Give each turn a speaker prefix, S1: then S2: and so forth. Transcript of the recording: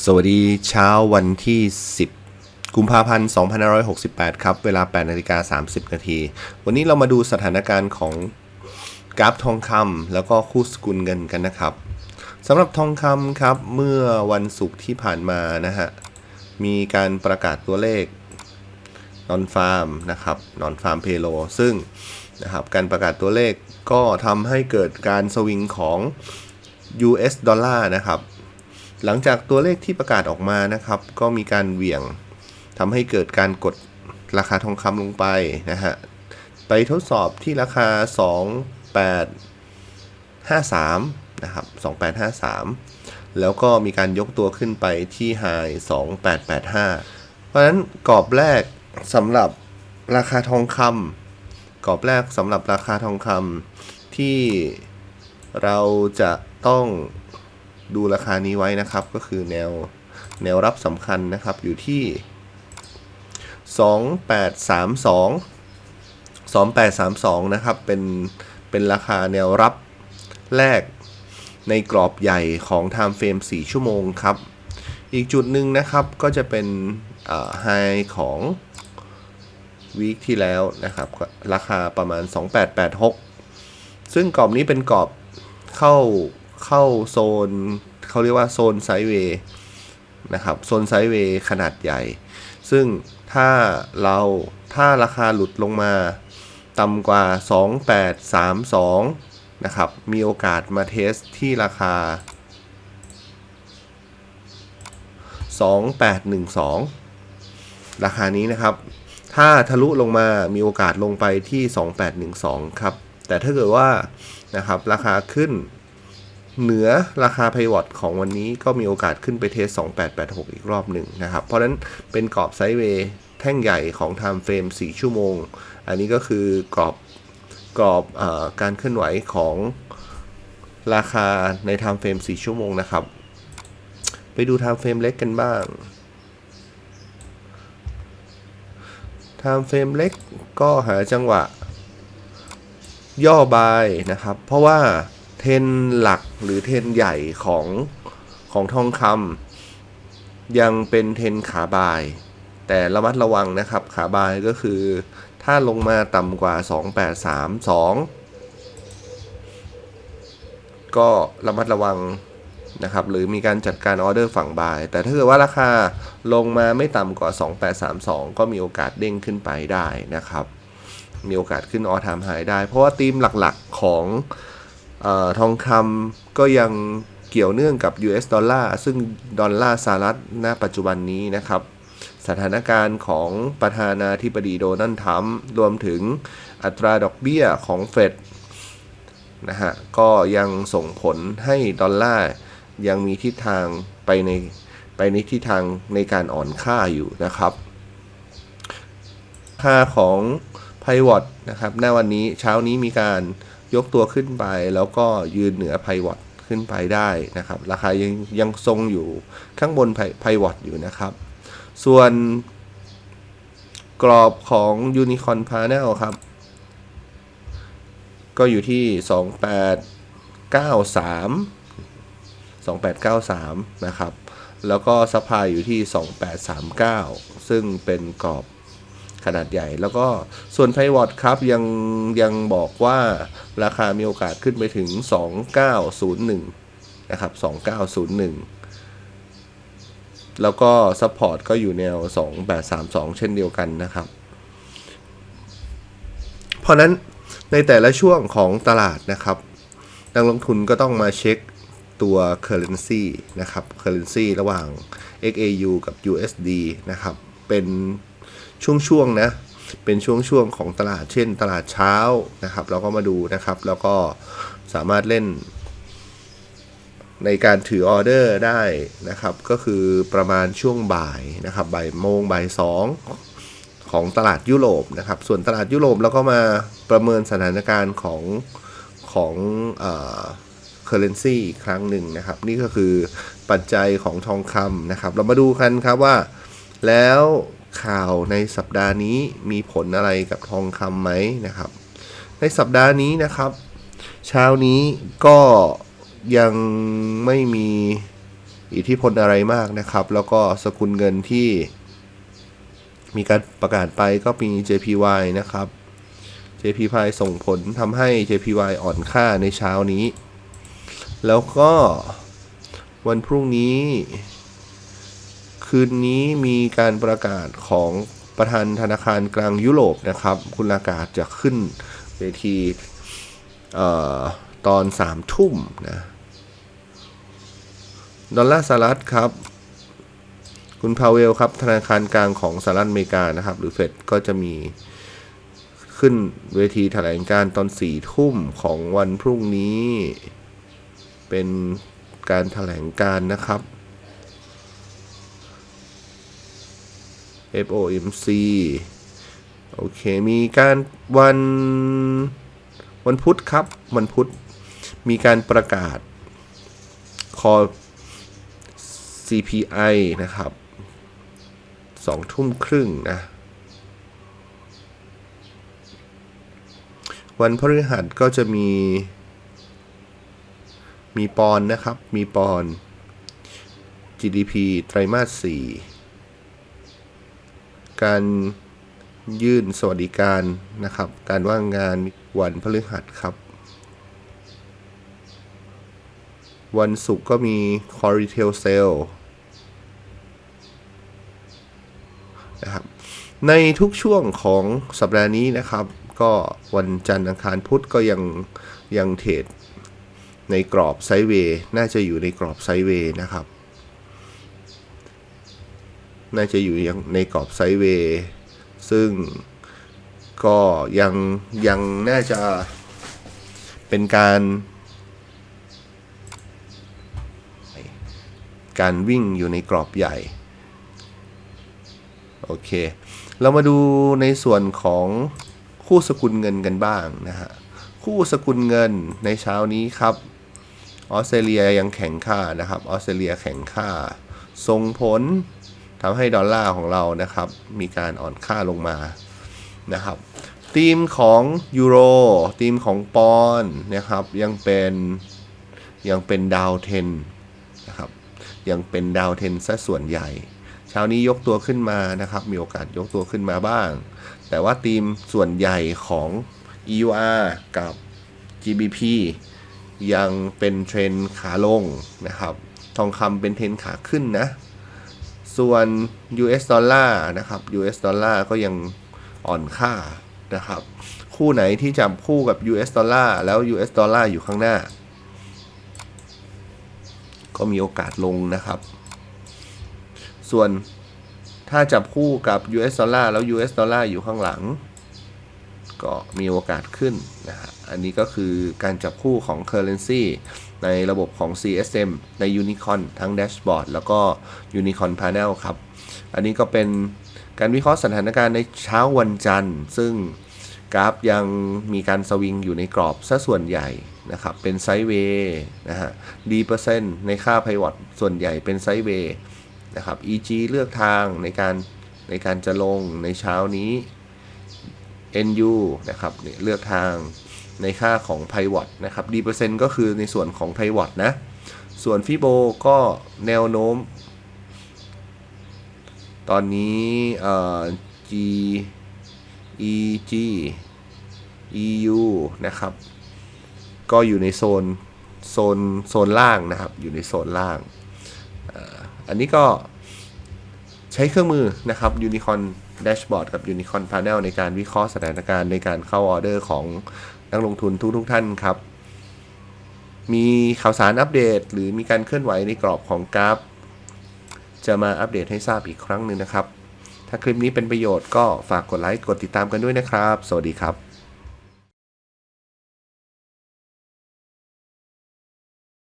S1: สวัสดีเช้าวันที่ 10 กุมภาพันธ์ 2568 ครับ เวลา8นาฬิกา30 นาที วันนี้เรามาดูสถานการณ์ของกราฟทองคำแล้วก็คู่สกุลเงินกันนะครับสำหรับทองคำครับ เมื่อวันศุกร์ที่ผ่านมานะฮะ มีการประกาศตัวเลขนอนฟาร์มนะครับนอนฟาร์มเพโลซึ่งนะครับการประกาศตัวเลขก็ทำให้เกิดการสวิงของ US ดอลลาร์นะครับ หลังจากตัวเลขที่ประกาศออกมานะครับ ก็มีการเหวี่ยงทำให้เกิดการกดราคาทองคำลงไปนะฮะ ไปทดสอบที่ราคา 2853 นะครับ 2853 แล้วก็มีการยกตัวขึ้นไปที่ไฮ2885 เพราะฉะนั้นกรอบแรกสำหรับราคาทองคำกรอบแรกสำหรับราคาทองคำที่เราจะต้อง ดูราคานี้ไว้นะครับ ก็คือแนวแนวรับสำคัญนะครับอยู่ที่ 2832 2832 นะครับ เป็นเป็นราคาแนวรับแรกในกรอบใหญ่ของ Time Frame 4 ชั่วโมงครับ อีกจุดหนึ่งนะครับก็จะเป็นไฮของวีคที่แล้วนะครับ ราคาประมาณ 2886 ซึ่งกรอบนี้เป็นกรอบเข้า เข้าโซนเขาเรียกว่าโซนไซด์เวย์นะครับโซนไซด์เวย์ขนาดใหญ่ ซึ่งถ้าเราถ้าราคาหลุดลงมาต่ำกว่า 2832 นะครับ มีโอกาสมาเทสที่ราคา 2812 ราคานี้นะครับ ถ้าทะลุลงมามีโอกาสลงไปที่ 2812 ครับ แต่ถ้าเกิดว่านะครับราคาขึ้น เหนือราคาไพวอตของวันนี้ก็มีโอกาสขึ้นไปเทส 2886 อีกรอบหนึ่งนะครับ เพราะฉะนั้นเป็นกรอบไซด์เวย์แท่งใหญ่ของ Time Frame 4ชั่วโมง อันนี้ก็คือกรอบกรอบอการเคลื่อนไหวของราคาใน Time Frame 4ชั่วโมงนะครับ ไปดู Time Frame เล็กกันบ้าง Time Frame เล็กก็หาจังหวะ ย่อบายนะครับ เพราะว่า เทนหลักหรือเทนใหญ่ของของทองคำยังเป็นเทนขาบาย แต่ระมัดระวังนะครับขาบายก็คือ ถ้าลงมาต่ำกว่า 2832 ก็ระมัดระวังนะครับหรือมีการจัดการออเดอร์ฝั่งบาย แต่ถ้าเกิดว่าราคาลงมาไม่ต่ำกว่า 2832 ก็มีโอกาสเด้งขึ้นไปได้นะครับ มีโอกาสขึ้นออทามไฮได้ เพราะว่าธีมหลักๆของ ทองคำก็ยังเกี่ยวเนื่องกับ US ดอลลาร์ซึ่งดอลลาร์สหรัฐณปัจจุบันนี้นะครับ สถานการณ์ของประธานาธิบดีโดนัลด์ทรัมป์รวมถึงอัตราดอกเบี้ยของเฟดนะฮะก็ยังส่งผลให้ดอลลาร์ยังมีทิศทางไปในไปในทิศทางในการอ่อนค่าอยู่นะครับ ค่าของไพวอตนะครับในวันนี้เช้านี้มีการ ยกตัวขึ้นไปแล้วก็ยืนเหนือไพวอตขึ้นไปได้นะครับ ราคายังยังทรงอยู่ข้างบนไพวอตอยู่นะครับ ส่วนกรอบของ Unicorn Panel ครับ ก็อยู่ที่ 2893 2893 นะครับ แล้วก็ซัพพลายอยู่ที่ 2839 ซึ่งเป็นกรอบ ขนาดใหญ่ แล้วก็ส่วนไพวอตครับยังยังบอกว่าราคามีโอกาสขึ้นไปถึง 2901 นะครับ 2901 แล้วก็ซัพพอร์ตก็อยู่แนว 2832 เช่นเดียวกันนะครับ เพราะนั้นในแต่ละช่วงของตลาดนะครับ นักลงทุนก็ต้องมาเช็คตัว currency นะครับ currency ระหว่าง XAU กับ USD นะครับ เป็น ช่วงๆนะเป็นช่วงๆของตลาดเช่น ตลาดเช้านะครับ เราก็มาดูนะครับ แล้วก็สามารถเล่น ในการถือออเดอร์ได้นะครับ ก็คือประมาณช่วงบ่ายนะครับบ่ายโมงบ่ายสองของตลาดยุโรปนะครับ ส่วนตลาดยุโรปเราก็มาประเมินสถานการณ์ของของเอ่อ currency อีกครั้งหนึ่งนะครับ นี่ก็คือปัจจัยของทองคำนะครับ เรามาดูกันครับว่าแล้ว ข่าวในสัปดาห์นี้มีผลอะไรกับทองคำไหมนะครับ ในสัปดาห์นี้นะครับ เช้านี้ก็ยังไม่มีอิทธิพลอะไรมากนะครับ แล้วก็สกุลเงินที่มีการประกาศไปก็มี JPY นะครับ JPY ส่งผลทำให้ JPY อ่อนค่าในเช้านี้ แล้วก็วันพรุ่งนี้ คืนนี้มีการประกาศของประธานธนาคารกลางยุโรปนะครับ คุณลากาศจะขึ้นเวทีตอนสามทุ่มนะดอลลาร์สหรัฐครับ คุณพาเวลครับ ธนาคารกลางของสหรัฐอเมริกานะครับ หรือเฟดก็จะมีขึ้นเวทีแถลงการตอนสี่ทุ่มของวันพรุ่งนี้ เป็นการแถลงการนะครับ FOMC โอเค มีการวันวันพุธครับ วันพุธ มีการประกาศคอ CPI นะครับสองทุ่มครึ่งนะ วันพฤหัสก็จะมี มีปอนนะครับ มีปอน GDP ไตรมาส4 การยื่นสวัสดิการนะครับ การว่างงานวันพฤหัสครับ วันศุกร์ก็มี Core Retail Sale นะครับในทุกช่วงของสัปดาห์นี้นะครับ ก็วันจันทร์อังคารพุธก็ยังยังเทรดในกรอบไซด์เวย์น่าจะอยู่ในกรอบไซด์เวย์นะครับ น่าจะอยู่ยังในกรอบไซด์เวย์ซึ่งก็ยังยังน่าจะเป็นการการวิ่งอยู่ในกรอบใหญ่ โอเค เรามาดูในส่วนของคู่สกุลเงินกันบ้างนะฮะ คู่สกุลเงินในเช้านี้ครับ ออสเตรเลียยังแข็งค่านะครับ ออสเตรเลียแข็งค่า ส่งผล ทำให้ดอลลาร์ของเรานะครับ มีการอ่อนค่าลงมานะครับทีมของยูโรทีมของปอนนะครับยังเป็นยังเป็นดาวเทนนะครับยังเป็นดาวเทนซะส่วนใหญ่เช้านี้ยกตัวขึ้นมานะครับ มีโอกาสยกตัวขึ้นมาบ้าง แต่ว่าทีมส่วนใหญ่ของ EUR กับ GBP ยังเป็นเทรนขาลงนะครับ ทองคำเป็นเทรนขาขึ้นนะ ส่วน US ดอลลาร์นะครับ US ดอลลาร์ก็ยังอ่อนค่านะครับ คู่ไหนที่จับคู่กับ US ดอลลาร์แล้ว US ดอลลาร์อยู่ข้างหน้า ก็มีโอกาสลงนะครับ ส่วนถ้าจับคู่กับ US ดอลลาร์แล้ว US ดอลลาร์อยู่ข้างหลัง ก็มีโอกาสขึ้นนะฮะอันนี้ก็คือการจับคู่ของ Currency ในระบบของ CSM ใน Unicorn ทั้ง Dashboard แล้วก็ Unicorn Panel ครับ อันนี้ก็เป็นการวิเคราะห์สถานการณ์ในเช้าวันจันทร์ ซึ่งกราฟยังมีการสวิงอยู่ในกรอบซะส่วนใหญ่นะครับ เป็นไซด์เวย์นะฮะดีเปอร์เซ็นต์ในค่า Pivot ส่วนใหญ่เป็นไซด์เวย์นะครับ EG เลือกทางในการในการจะลงในเช้านี้ NU นะครับเลือกทาง ในค่าของ Pivot นะครับดีเปอร์เซ็นต์ก็คือในส่วนของ Pivot นะ ส่วนฟิโบก็แนวโน้ม ตอนนี้เอ่อ G EG EU นะครับ ก็อยู่ในโซนโซนโซนล่างนะครับ อยู่ในโซนล่าง อันนี้ก็ใช้เครื่องมือนะครับ Unicorn Dashboard กับ Unicorn Panel ในการวิเคราะห์สถานการณ์ในการเข้าออเดอร์ของ นักลงทุนทุกๆทท่านครับ มีข่าวสารอัปเดต หรือมีการเคลื่อนไหวในกรอบของกราฟ จะมาอัปเดตให้ทราบอีกครั้งหนึ่งนะครับ ถ้าคลิปนี้เป็นประโยชน์ก็ฝากกดไลค์กดติดตามกันด้วยนะครับ สวัสดีครับ